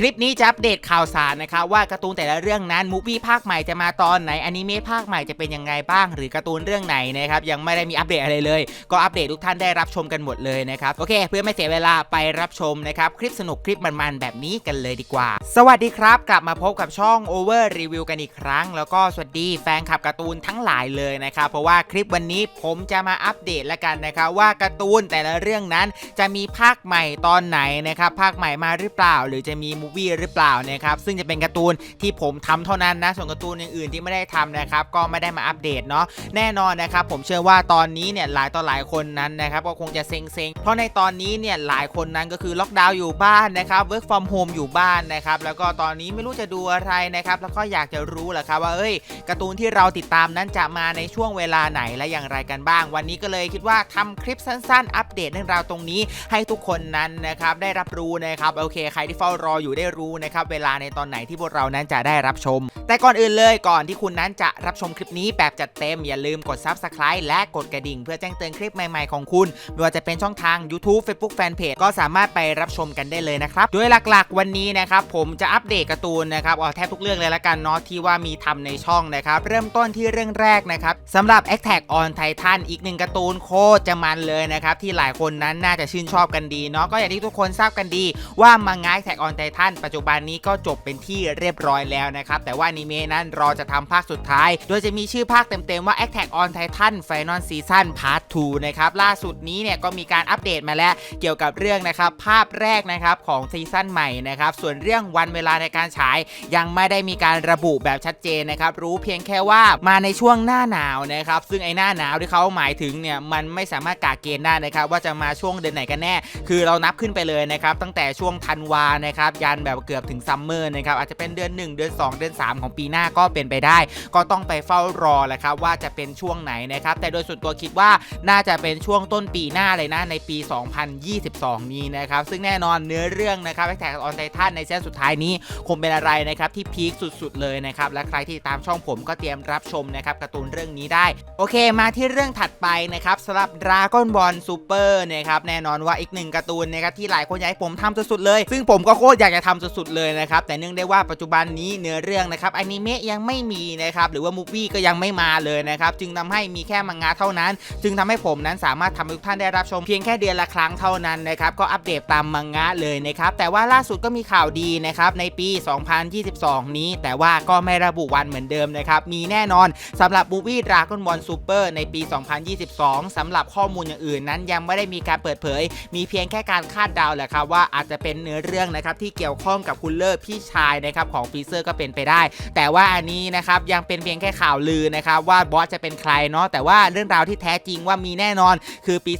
คลิปนี้จะอัปเดตข่าวสารนะครับว่าการ์ตูนแต่ละเรื่องนั้นมูฟี่ภาคใหม่จะมาตอนไหนอนิเมะภาคใหม่จะเป็นยังไงบ้าง หรือการ์ตูนเรื่องไหนนะครับยังไม่ได้มีอัปเดตอะไรเลย ก็อัปเดตทุกท่านได้รับชมกันหมดเลยนะครับโอเค เพื่อไม่เสียเวลาไปรับชมนะครับคลิปสนุกคลิปมันๆแบบนี้กันเลยดีกว่า สวัสดีครับ กลับมาพบกับช่อง Over Review กันอีกครั้ง แล้วก็สวัสดีแฟนคลับการ์ตูนทั้งหลายเลยนะครับเพราะว่าคลิปวันนี้ผมจะมาอัปเดตแล้วกันนะครับว่าการ์ตูนแต่ละเรื่องนั้นจะมีภาคใหม่ตอนไหนนะครับภาคใหม่มาหรือเปล่า หรือจะมีมูวี่หรือเปล่านะครับซึ่งจะเป็นการ์ตูนที่ผมทำเท่านั้นนะส่วนการ์ตูนอื่นๆที่ไม่ได้ทำนะครับก็ไม่ได้มาอัปเดตเนาะแน่นอนนะครับผมเชื่อว่าตอนนี้เนี่ยหลายต่อหลายคนนั้นนะครับก็คงจะเซ็งๆ เพราะในตอนนี้เนี่ยหลายคนนั้นก็คือล็อกดาวน์อยู่บ้านนะครับ work from home อยู่บ้านนะครับแล้วก็ตอนนี้ไม่รู้จะดูอะไรนะครับแล้วก็อยากจะรู้แหละครับว่าเอ้ยการ์ตูนที่เราติดตามนั้นจะมาในช่วงเวลาไหนและอย่างไรกันบ้าง วันนี้ก็เลยคิดว่าทำคลิปสั้นๆ อัปเดตเรื่องราวตรงนี้ ให้ทุกคนนั้นนะครับได้รับรู้นะครับโอเค ใครที่เฝ้ารออยู่ได้รู้นะครับเวลาในตอนไหนที่พวกเรานั้นจะได้รับชม แต่ก่อนอื่นเลยก่อนที่คุณนั้นจะรับชมคลิปนี้แบบจัดเต็มอย่าลืมกด Subscribe และกดกระดิ่ง เพื่อแจ้งเตือนคลิปใหม่ๆของคุณ ไม่ว่าจะเป็นช่องทาง YouTube Facebook Fanpage ก็สามารถไปรับชมกันได้เลยนะครับโดยหลักๆ วันนี้นะครับผมจะอัปเดตการ์ตูนนะครับเอาแทบทุกเรื่องเลยละกันเนาะที่ว่ามีทำในช่องนะครับเริ่มต้นที่เรื่องแรกนะครับสำหรับ Attack on Titan อีกหนึ่งการ์ตูนโคตรจะมันเลยนะครับที่หลายคนนั้นน่าจะชื่นชอบกันดีเนาะก็อย่างที่ทุกคนทราบกันดีว่ามังงะ Attack on Titan ปัจจุบันนี้ก็จบเป็นที่เรียบร้อยแล้วนะครับ แต่ว่าอนิเมะนั้นรอจะทำภาคสุดท้าย โดยจะมีชื่อภาคเต็มๆว่า Attack on Titan Final Season Part 2 นะครับ ล่าสุดนี้เนี่ยก็มีการอัปเดตมาแล้วเกี่ยวกับเรื่องนะครับ ภาพแรกนะครับของซีซั่นใหม่นะครับ ส่วนเรื่องวันเวลาในการฉาย ยังไม่ได้มีการระบุแบบชัดเจนนะครับ รู้เพียงแค่ว่ามาในช่วงหน้าหนาวนะครับ ซึ่งไอ้หน้าหนาวที่เขาหมายถึงเนี่ยมันไม่สามารถกาเกณฑ์ได้นะครับ ว่าจะมาช่วงเดือนไหนกันแน่ คือเรานับขึ้นไปเลยนะครับตั้งแต่ช่วงธันวานะครับยันแบบเกือบถึงซัมเมอร์นะครับอาจจะเป็นเดือน 1 เดือน 2 เดือน 3 ของปีหน้าก็เป็นไปได้ ก็ต้องไปเฝ้ารอแหละครับว่าจะเป็นช่วงไหนนะครับแต่โดยส่วนตัวคิดว่าน่าจะเป็นช่วงต้นปีหน้าเลยนะในปี 2022 นี้นะครับซึ่งแน่นอนเนื้อเรื่องนะครับแท็กออนไททันในเซตสุดท้ายนี้คงเป็นอะไรนะครับที่พีคสุดๆเลยนะครับและใครที่ตามช่องผมก็เตรียมรับชมนะครับการ์ตูนเรื่องนี้ได้ โอเค มาที่เรื่องถัดไปนะครับสำหรับ Dragon Ball Super นะครับแน่นอนว่าอีกหนึ่งการ์ตูนนะครับที่หลายคนอยากให้ผมทำสุดๆเลย ซึ่งผมก็โคตรอยากจะทำสุดๆเลยนะครับแต่เนื่องได้ว่าปัจจุบันนี้เนื้อเรื่องนะครับอนิเมะยังไม่มีนะครับหรือว่ามูฟวี่ก็ยังไม่มาเลยนะครับจึงทำให้มีแค่มังงะเท่านั้น จึงทำให้ผมนั้นสามารถทำให้ทุกท่านได้รับชมเพียงแค่เดือนละครั้งเท่านั้นนะครับก็อัปเดตตามมังงะเลยนะครับแต่ว่าล่าสุดก็มีข่าวดีนะครับในปี 2022 นี้ แต่ว่าก็ไม่ระบุวันเหมือนเดิมนะครับมีแน่นอนสำหรับมูฟวี่ Dragon Ball Super ในปี 2022สำหรับข้อมูลอย่างอื่นนั้นยังไม่ได้มีการเปิดเผย มีเพียงแค่การคาดเดาแหละครับว่าอาจจะเป็นเนื้อเรื่องนะครับที่เกี่ยวี่ยวข้องกับคุณเลอร์พี่ชายนะครับของฟีเซอร์ก็เป็นไปได้ แต่ว่าอันนี้นะครับยังเป็นเพียงแค่ข่าวลือนะครับว่าบอสจะเป็นใครเนาะแต่ว่าเรื่องราวที่แท้จริงว่ามีแน่นอนคือปี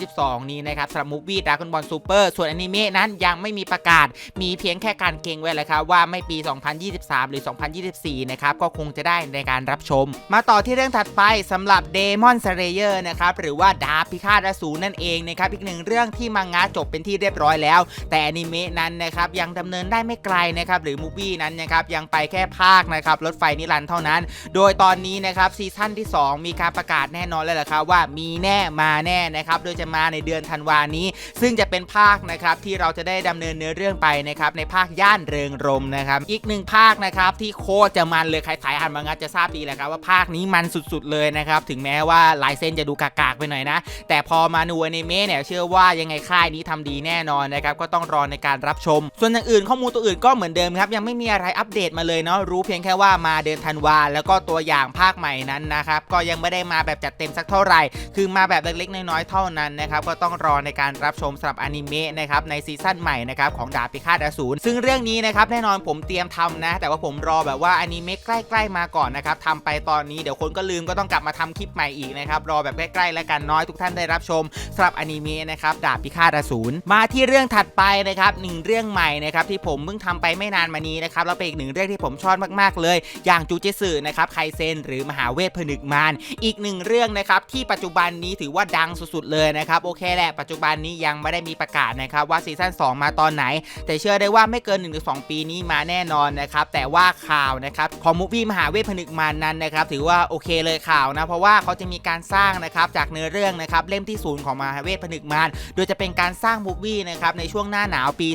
2022 นี้นะครับสำหรับมูฟวี่ Dragon Ball Super ส่วนอนิเมะนั้นยังไม่มีประกาศ มีเพียงแค่การเกรงไว้แหละครับว่าไม่ปี 2023 หรือ 2024 นะครับก็คงจะได้ในการรับชม มาต่อที่เรื่องถัดไปสำหรับ Demon Slayer นะครับหรือว่าดาบพิฆาตอสูรนั่นเองนะครับอีกหนึ่งเรื่องที่มังงะจบเป็นที่เรียบร้อยแล้ว แต่อนิเมะนั้นนะครับยังดำเนินได้ไม่ไกลนะครับหรือมูฟี่นั้นนะครับยังไปแค่ภาคนะครับรถไฟนิรันดร์เท่านั้น โดยตอนนี้นะครับซีซั่นที่ 2 มีการประกาศแน่นอนแล้วแหละครับว่ามีแน่มาแน่นะครับโดยจะมาในเดือนธันวานี้ ซึ่งจะเป็นภาคนะครับที่เราจะได้ดำเนินเนื้อเรื่องไปนะครับในภาคย่านเริงรมนะครับอีกหนึ่งภาคนะครับที่โคตรจะมันเลยใครสายอ่านมังงะจะทราบดีแหละครับว่าภาคนี้มันสุดๆเลยนะครับถึงแม้ว่าลายเส้นจะดูกากๆไปหน่อยนะ แต่พอมาดูอนิเมะเนี่ยเชื่อว่ายังไงค่ายนี้ทำดีแน่นอนนะครับก็ต้องรอในการรับชม ส่วนอย่างอื่นข้อมูลตัวอื่นก็เหมือนเดิมครับ ยังไม่มีอะไรอัปเดตมาเลยเนาะรู้เพียงแค่ว่ามาเดือนธันวาแล้วก็ตัวอย่างภาคใหม่นั้นนะครับก็ยังไม่ได้มาแบบจัดเต็มสักเท่าไหร่ คือมาแบบเล็กๆน้อยๆเท่านั้นนะครับก็ต้องรอในการรับชมสำหรับอนิเมะนะครับในซีซั่นใหม่นะครับของดาบพิฆาตอสูรซึ่งเรื่องนี้นะครับแน่นอนผมเตรียมทำนะ แต่ว่าผมรอแบบว่าอนิเมะใกล้ ๆ มาก่อนนะครับทำไปตอนนี้เดี๋ยวคนก็ลืมก็ต้องกลับมาทำคลิปใหม่อีกนะครับรอแบบใกล้ๆแล้วกันน้อยทุกท่านได้รับชมสำหรับอนิเมะนะครับดาบพิฆาตอสูรมาที่เรื่องถัดไปนะครับหนึ่งเรื่องใหม่นะครับครับที่ผมเพิ่งทำไปไม่นานมานี้นะครับแล้วเป็นอีกหนึ่งเรื่องที่ผมชอบมากๆเลย อย่างจูเจสึนะครับไคเซนหรือมหาเวทผนึกมารอีกหนึ่งเรื่องนะครับที่ปัจจุบันนี้ถือว่าดังสุดๆเลยนะครับโอเคแหละปัจจุบันนี้ยังไม่ได้มีประกาศนะครับว่าซีซั่น2 มาตอนไหน แต่เชื่อได้ว่าไม่เกิน 1-2 ปีนี้มาแน่นอนนะครับแต่ว่าข่าวนะครับของมูฟี่มหาเวทผนึกมารนั้นนะครับถือว่าโอเคเลยข่าวนะ เพราะว่าเขาจะมีการสร้างนะครับจากเนื้อเรื่องนะครับเล่มที่ศูนย์ของมหาเวทผนึกมารโดยจะเป็นการสร้างมูฟี่นะครับในช่วงหน้าหนาวปี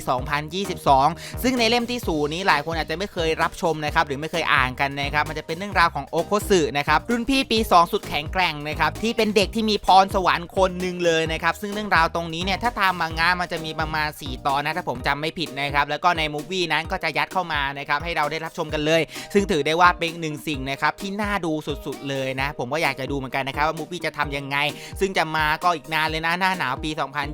2022 2 ซึ่งในเล่มที่ศูนย์นี้หลายคนอาจจะไม่เคยรับชมนะครับหรือไม่เคยอ่านกันนะครับมันจะเป็นเรื่องราวของโอโคสึนะครับรุ่นพี่ปี 2 สุดแข็งแกร่งนะครับที่เป็นเด็กที่มีพรสวรรค์คนหนึ่งเลยนะครับซึ่งเรื่องราวตรงนี้เนี่ยถ้าตามมังงะมันจะมีประมาณ 4 ตอนนะถ้าผมจำไม่ผิดนะครับแล้วก็ในมูฟวี่นั้นก็จะยัดเข้ามานะครับให้เราได้รับชมกันเลย ซึ่งถือได้ว่าเป็นหนึ่งสิ่งนะครับที่น่าดูสุดๆเลยนะ ผมก็อยากจะดูเหมือนกันนะครับว่ามูฟวี่จะทำยังไง ซึ่งจะมาก็อีกนานเลยนะหน้าหนาวปี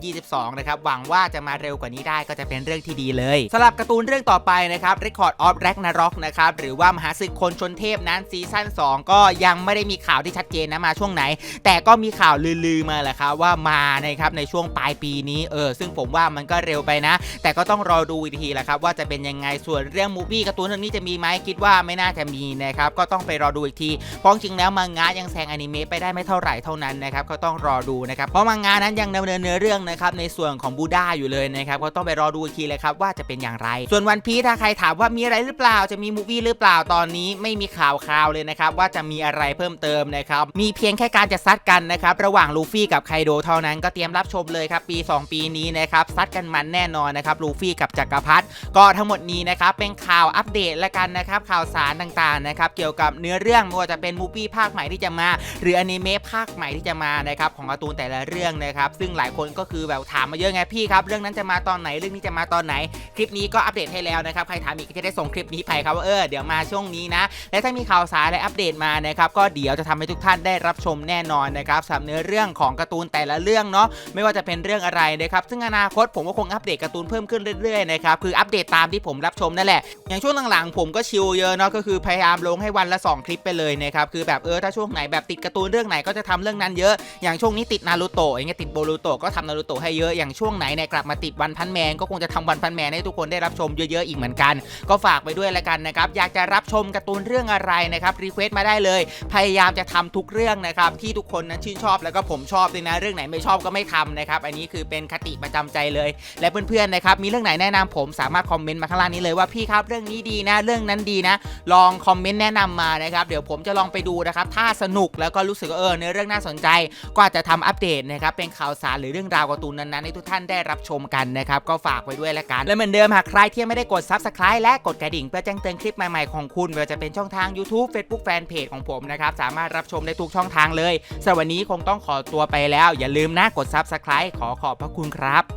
2022 นะครับหวังว่าจะมาเร็วกว่านี้ได้ก็จะเป็นเรื่องที่ดีเลยสำหรับการ์ตูนเรื่องต่อไปนะครับ Record of Ragnarok นะครับหรือว่ามหาศึกคนชนเทพนั้นซีซั่น2 ก็ยังไม่ได้มีข่าวที่ชัดเจนนะมาช่วงไหน แต่ก็มีข่าวลือๆมาแหละครับว่ามานะครับในช่วงปลายปีนี้เออซึ่งผมว่ามันก็เร็วไปนะ แต่ก็ต้องรอดูอีกทีแหละครับว่าจะเป็นยังไงส่วนเรื่องมูฟี่การ์ตูนเรื่องนี้จะมีไหมคิดว่าไม่น่าจะมีนะครับก็ต้องไปรอดูอีกทีเพราะจริงแล้วมังงะยังแซงอนิเมะไปได้ไม่เท่าไหร่เท่านั้นนะครับก็ต้องรอดูนะครับเพราะมังงะนั้นยังดำเนินเนื้อเรื่องนะครับในส่วนของบูด้าอยู่เลยนะครับก็ต้องไปรอดูอีกทีเลยครับว่าจะเป็นอย่างไร ส่วนวันพีถ้าใครถามว่ามีอะไรหรือเปล่าจะมีมูฟี่หรือเปล่าตอนนี้ไม่มีข่าวคราวเลยนะครับว่าจะมีอะไรเพิ่มเติมนะครับมีเพียงแค่การจะซัดกันนะครับระหว่างลูฟี่กับไคโดเท่านั้นก็เตรียมรับชมเลยครับปี 2 ปีนี้นะครับซัดกันมันแน่นอนนะครับลูฟี่กับจักรพรรดิก็ทั้งหมดนี้นะครับเป็นข่าวอัปเดตและกันนะครับข่าวสารต่างๆนะครับเกี่ยวกับเนื้อเรื่องไม่ว่าจะเป็นมูฟี่ภาคใหม่ที่จะมา หรืออนิเมะภาคใหม่ที่จะมานะครับของการ์ตูนแต่ละเรื่องนะครับซึ่งหลายคนก็คือแบบถามมาเยอะไงพี่ครับเรื่องนั้นจะมาตอนไหนเรื่องนี้จะมาตอนไหนคลิปนี้ก็อัปเดตให้แล้วนะครับใครถามอีกก็จะได้ส่งคลิปนี้ไปครับว่าเออเดี๋ยวมาช่วงนี้นะ และถ้ามีข่าวสารและอัปเดตมานะครับก็เดี๋ยวจะทำให้ทุกท่านได้รับชมแน่นอนนะครับสำหรับเนื้อเรื่องของการ์ตูนแต่ละเรื่องเนาะไม่ว่าจะเป็นเรื่องอะไรนะครับซึ่งอนาคตผมก็คงอัปเดตการ์ตูนเพิ่มขึ้นเรื่อยๆนะครับคืออัปเดตตามที่ผมรับชมนั่นแหละอย่างช่วงหลังๆผมก็ชิลเยอะเนาะก็คือพยายามลงให้วันละ 2 คลิปไปเลยนะครับคือแบบเออถ้าช่วงไหนแบบติดการ์ตูนเรื่องไหนก็จะทำเรื่องนั้นเยอะ อย่างช่วงนี้ติดนารูโตะอย่างเงี้ยติดโบรูโตะก็ทำนารูโตะให้เยอะอย่างช่วงไหนเนี่ยกลับมาติดวันพันแมนก็คงจะทำวันพันแมนให้ทุกคนได้รับชมเยอะๆอีกเหมือนกัน ก็ฝากไปด้วยละกันนะครับ อยากจะรับชมการ์ตูนเรื่องอะไรนะครับรีเควสต์มาได้เลย พยายามจะทำทุกเรื่องนะครับที่ทุกคนนั้นชื่นชอบแล้วก็ผมชอบด้วยนะเรื่องไหนไม่ชอบก็ไม่ทำนะครับอันนี้คือเป็นคติประจำใจเลย และเพื่อนๆนะครับมีเรื่องไหนแนะนำผมสามารถคอมเมนต์มาข้างล่างนี้เลยว่าพี่ครับเรื่องนี้ดีนะเรื่องนั้นดีนะ ลองคอมเมนต์แนะนำมานะครับเดี๋ยวผมจะลองไปดูนะครับถ้าสนุกแล้วก็รู้สึกเออเนื้อเรื่องน่าสนใจ ก็อาจจะทำอัปเดตนะครับเป็นข่าวสารหรือเรื่องราวการ์ตูนนั้นๆให้ทุกท่านได้รับชมกันนะครับก็ฝากไว้ด้วยละกันและเหมือนเดิมหากใครที่ยังไม่ได้กด Subscribe และกดกระดิ่งเพื่อแจ้งเตือนคลิปใหม่ๆของคุณไม่ว่าจะเป็นช่องทาง YouTube Facebook Fanpage ของผมนะครับ สามารถรับชมได้ทุกช่องทางเลยสำหรับวันนี้คงต้องขอตัวไปแล้ว อย่าลืมนะกด Subscribe ขอขอบพระคุณครับ